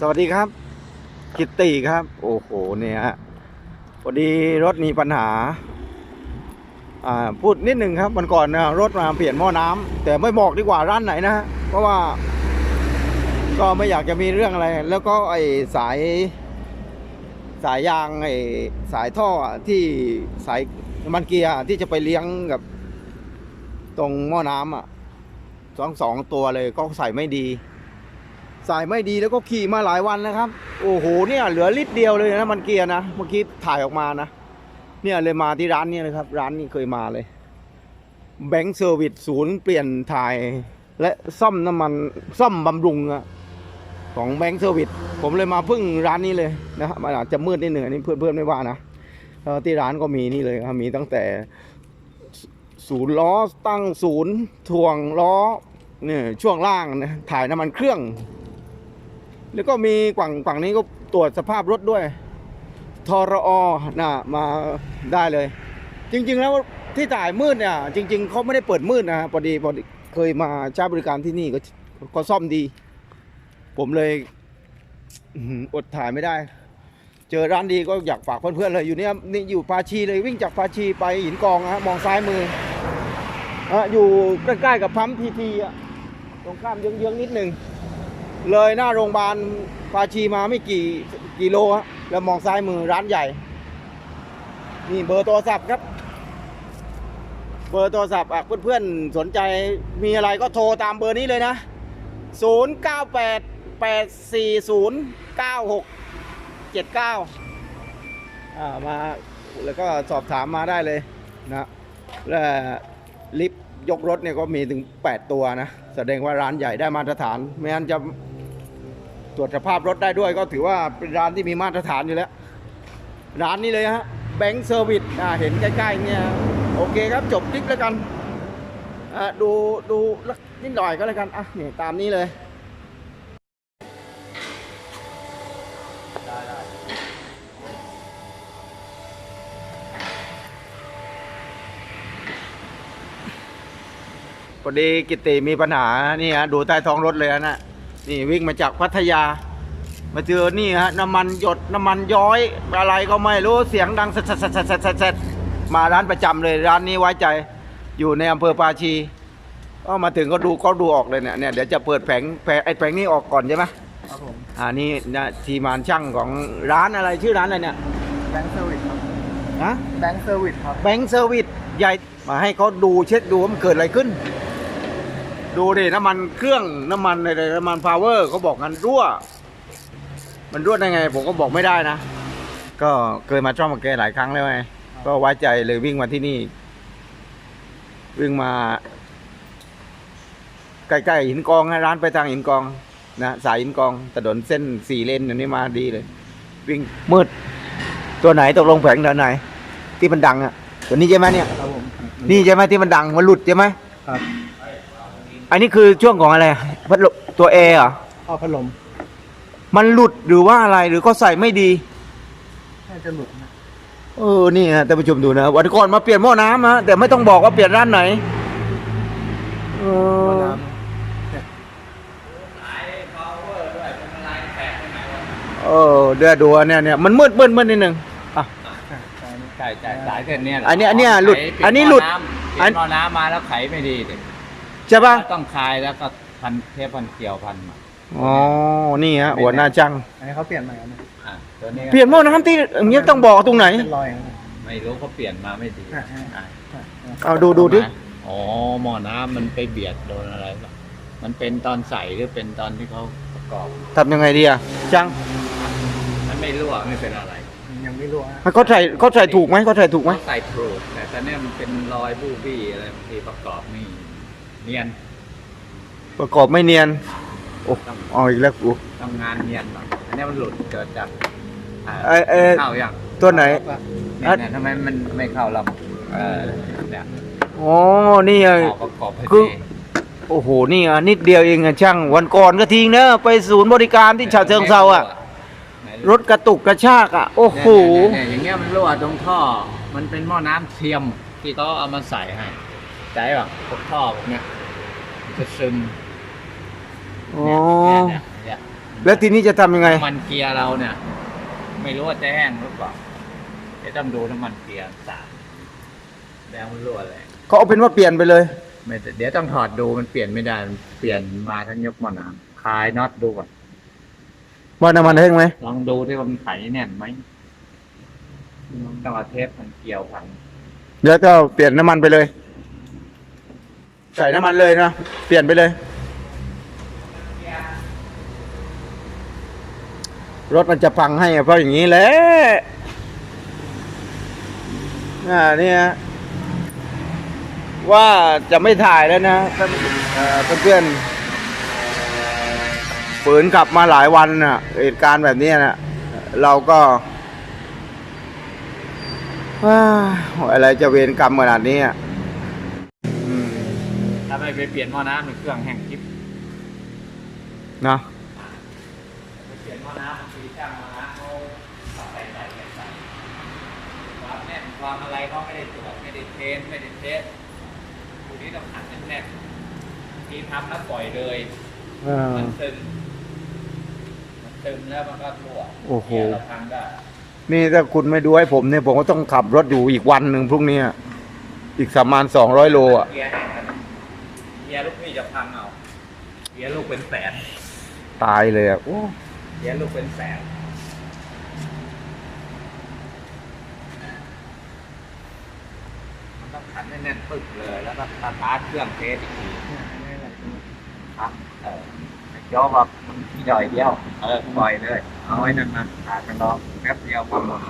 สวัสดีครับ กิตติครับ โอ้โหเนี่ยฮะพอดีรถมีปัญหา อ่าพูดนิดหนึ่งครับวันก่อนนะรถมาเปลี่ยนหม้อน้ำแต่ไม่บอกดีกว่าร้านไหนนะฮะเพราะว่า ก็ไม่อยากจะมีเรื่องอะไร แล้วก็ไอสาย สายยางไอสายท่อที่สายน้ำมันเกียร์ที่จะไปเลี้ยงกับ ตรงหม้อน้ำอะสองสองตัวเลยก็ใส่ไม่ดี ใส่ไม่ดีแล้วก็ขี่มาหลายวันนะครับ โอ้โหเนี่ยเหลือลิตรเดียวเลยนะมันเกียร์นะเมื่อกี้ถ่ายออกมานะ เนี่ยเลยมาที่ร้านนี้เลยครับ ร้านนี้เคยมาเลยแบงค์เซอร์วิสศูนย์เปลี่ยนถ่าย และซ่อมน้ำมันซ่อมบำรุงอะของแบงค์เซอร์วิสผมเลยมาพึ่งร้านนี้เลยนะครับมันอาจจะมืดนิดหนึ่งอันนี้เพื่อนๆไม่ว่านะที่ร้านก็มีนี่เลยครับมีตั้งแต่ศูนย์ล้อตั้งศูนย์ถ่วงล้อเนี่ยช่วงล่างนะถ่ายน้ำมันเครื่อง แล้วก็มีฝั่งฝั่งนี้ก็ตรวจสภาพรถด้วยทรอนะมาได้เลย จริง ๆ แล้วที่ถ่ายมืดเนี่ยจริง ๆเขาไม่ได้เปิดมืดนะพอดีพอดีเคยมาใช้บริการที่นี่ก็ก็ซ่อมดี ผมเลยอดถ่ายไม่ได้ เจอร้านดีก็อยากฝากเพื่อนๆเลยอยู่เนี่ยนี่อยู่ปาชีเลยวิ่งจากปาชีไปหินกองนะฮะมองซ้ายมืออะอยู่ใกล้ๆกับปั๊มพีทีอะตรงข้ามเยื้องๆนิดหนึ่ง เลยหน้าโรงพยาบาลปาชีมาไม่กี่กิโลฮะแล้วมองซ้ายมือร้านใหญ่ นี่เบอร์โทรศัพท์ครับ เบอร์โทรศัพท์อะเพื่อนๆสนใจมีอะไรก็โทรตามเบอร์นี้เลยนะ 0 9 8 8 4 0 9 6เจ็ดเก้าอ่ามาแล้วก็สอบถามมาได้เลยนะและลิฟต์ยกรถเนี่ยก็มีถึง 8 ตัวนะ แสดงว่าร้านใหญ่ได้มาตรฐาน ไม่งั้นจะ ตรวจสภาพรถได้ด้วยก็ถือว่าเป็นร้านที่มีมาตรฐานอยู่แล้ว ร้านนี้เลยฮะแบงค์เซอร์วิสเห็นใกล้ๆเนี่ยโอเคครับจบคลิปแล้วกันดูดูนิดหน่อยก็แล้วกันอะนี่ตามนี้เลยพอดีกิติมีปัญหานี่ฮะดูใต้ท้องรถเลยฮะนะ นี่วิ่งมาจากพัทยา มาเจอนี่ฮะน้ำมันหยดน้ำมันย้อยอะไรก็ไม่รู้เสียงดังเสดเสดเสดเสดเสดเสดเสดมาร้านประจำเลยร้านนี้ไว้ใจอยู่ในอำเภอปาชีก็มาถึงก็ดูก็ดูออกเลยเนี่ยเนี่ยเดี๋ยวจะเปิดแผงแผงไอ้แผงนี้ออกก่อนใช่ไหมครับผมอ่านี่นะทีมานช่างของร้านอะไรชื่อร้านอะไรเนี่ยแบงค์เซอร์วิสครับฮะแบงค์เซอร์วิสครับแบงค์เซอร์วิสใหญ่มาให้เขาดูเช็คดูว่ามันเกิดอะไรขึ้น ดูดิน้ำมันเครื่องน้ำมันอะไรน้ำมันพาวเวอร์เขาบอกกันรั่ว มันรั่วได้ไง ผมก็บอกไม่ได้นะ ก็เคยมาช่องมาแกหลายครั้งแล้วไงก็ไว้ใจเลยวิ่งมาที่นี่ วิ่งมา ใกล้ๆหินกองนะร้านไปทางหินกองนะสายหินกองถนนเส้นสี่เลนอันนี้มาดีเลย วิ่งมืดตัวไหนตกลงแผงตัวไหน ที่มันดังอะตัวนี้ใช่ไหมเนี่ยครับผมนี่ใช่ไหมที่มันดังมันหลุดใช่ไหมครับ อันนี้คือช่วงของอะไรพัดลมตัวเอเหรอข้อพัดลมมันหลุดหรือว่าอะไรหรือก็ใส่ไม่ดี น่าจะหลุดนะเออนี่ฮะท่านผู้ชมดูนะวันก่อนมาเปลี่ยนหม้อน้ำฮะแต่ไม่ต้องบอกว่าเปลี่ยนร้านไหนเอหม้ออน้เออเดี๋ยวดูเนี่ยเนี่ยมันมืดมืดมืดนิดนึงอะำใช่ใช่ใช่สายเส้นเนี้ยอันนี้อันเนี้ยหลุดไขอันนี้หลุดเปลี่ยนหม้อน้ำเปลี่ยนหม้อน้ำมาแล้วไขไม่ดีดิ ใช่ปะต้องคลายแล้วก็พันเทปพันเกลียวพันมาอ๋อ นี่ฮะหัวหน้าจัง อันนี้เขาเปลี่ยนใหม่แล้วนะอะตัวนี้ก็เปลี่ยนหม้อน้ำที่อย่างเงี้ยต้องบอกตรงไหน เป็นรอยอย่างนั้นไม่รู้เขาเปลี่ยนมาไม่ดีอะอะอะอะ อะเอาดูดูดิ อ๋อหม้อน้ำมันไปเบียดโดนอะไรปะมันเป็นตอนใส่หรือเป็นตอนที่เขาประกอบ ทำยังไงดีอะจังมันไม่รั่วไม่เป็นอะไรยังไม่รู้ฮะเขาใส่เขาใส่ถูกไหมเขาใส่ถูกไหมเขาใส่ถูกแต่ตอนเนี้ยมันเป็นรอยบูบี้อะไรบางทีประกอบไม่ เนียนประกอบไม่เนียน โอ้เอาอีกแล้วกูทำงานเนียนหน่อยอันเนี้ยมันหลุดเกิดจากอ่าเอ้ยเอ้ยเข้าอย่างตัวไหน เนี่ยเนี่ยทำไมมันไม่เข้าลำเออเนี่ยอ๋อ นี่ไงออกประกอบให้คือ ดีโอ้โห นี่อะนิดเดียวเองอะช่าง วันก่อนก็ทิ้งเนอะไปศูนย์บริการที่ฉะเชิงเซาอะ ไหนรถกระตุกกระชากอะ โอ้โห เนี่ยเนี่ยเนี่ยอย่างเงี้ยมันรั่วตรงท่อ มันเป็นหม้อน้ำเทียมที่เขาเอามาใส่ให้ ใจป่ะพวกท่อพวกเนี้ยมันจะซึมอ๋อเนี่ยเนี่ยเนี่ยเนี่ยแล้วทีนี้จะทำยังไง น้ำมันเกียร์เราเนี่ย ไม่รู้ว่าจะแห้งหรือเปล่าจะต้องดูน้ำมันเกียร์สามแรงมันรั่วเลยเขาเอาเป็นว่าเปลี่ยนไปเลย ไม่เดี๋ยวต้องถอดดูมันเปลี่ยนไม่ได้มันเปลี่ยนมาทั้งยกหมอน้ำคลายน็อตดูก่อนว่าน้ำมันแห้งไหมลองดูที่ว่ามันไขแน่นไหมต้องเอาเทปมันเกี่ยวพันเดี๋ยวก็เปลี่ยนน้ำมันไปเลย ใส่น้ำมันเลยนะ เปลี่ยนไปเลย รถมันจะพังให้เพราะอย่างนี้แหละอ่าเนี่ยว่าจะไม่ถ่ายแล้วนะเพื่อนๆฝืนกลับมาหลายวันน่ะเหตุการณ์แบบนี้นะเราก็ว้าอะไรจะเวรกรรมขนาดนี้อะ ไม่ไปเปลี่ยนหม้อน้ำมันเครื่องแห้งกิ๊บเนาะไปเปลี่ยนหม้อน้ำบางทีช่างหม้อน้ำเขาใส่ใส่ใส่ใส่ความแน่นความอะไรเขาไม่ได้ตรวจไม่ได้เทสไม่ได้เทสทีนี้ต้องขันแน่นๆทีทำแล้วปล่อยเลยเออมันตึงมันตึงแล้วมันก็รั่วโอ้โหเกียร์เราพังได้นี่ถ้าคุณไม่ดูให้ผมเนี่ยผมก็ต้องขับรถอยู่อีกวันหนึ่งพรุ่งนี้อะอีกประมาณสองร้อยโลอะเกี ยร์แห้งกันเกียร์ลูกนี่จะพังเอาเกียร์ลูกเป็นแสนตายเลยอะโอ้เกียร์ลูกเป็นแสนมันต้องขันให้แน่นปึ๊กเลย แล้วก็สตาร์ทเครื่องเทสอีกทีครับเออย้อแบบมันที่ดอยเดียวเออปล่อยเลย เอาไว้นั่นนะขาดกันรอแป๊บเดียวพอหมด